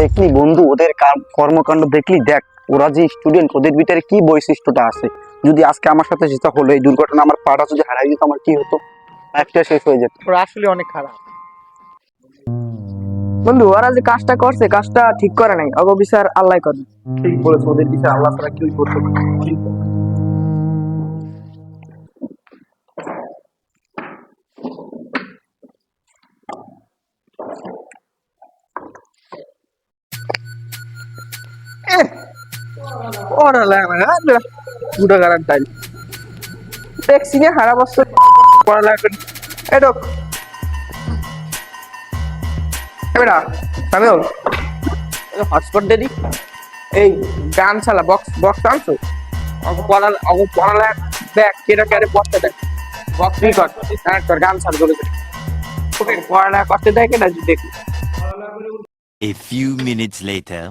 দেখলি বন্ধু ওদের কর্মকাণ্ড দেখলি? দেখ ওরা যে স্টুডেন্ট ওদের ভিতরে কি বৈশিষ্ট্যটা আছে? যদি আজকে আমার সাথে যেটা হলো এই দুর্ঘটনা আমার পাটা যদি হারাই যেত আমার কি হতো? লাইফটা শেষ হয়ে যেত। ওরা আসলে অনেক খারাপ। বন্ধু ওরা যে কাজটা করছে কাজটা ঠিক করে নাই। অগ বিচার আল্লাহ করে। ঠিক বলেছ ওদের বিষয়ে আল্লাহ তারা কেউই করতে পারে না। ওরা লাগে না। গুড়া গাড়ার তাই। দেখছি না। হারা বছর পড়ালেখা করি এডক এবারা সামিউল হটস্পট দেদি এই, গান চালা বক্স বক্স আনছো? পড়া, অগ পড়ালেখা দেখ, কেটা কেটে বসতে দেখ। বক্স রিকর্ড কানেক্ট কর গান চাল করে ওকে পড়ালেখা করতে দেয় কেটা দেখি। A few minutes later.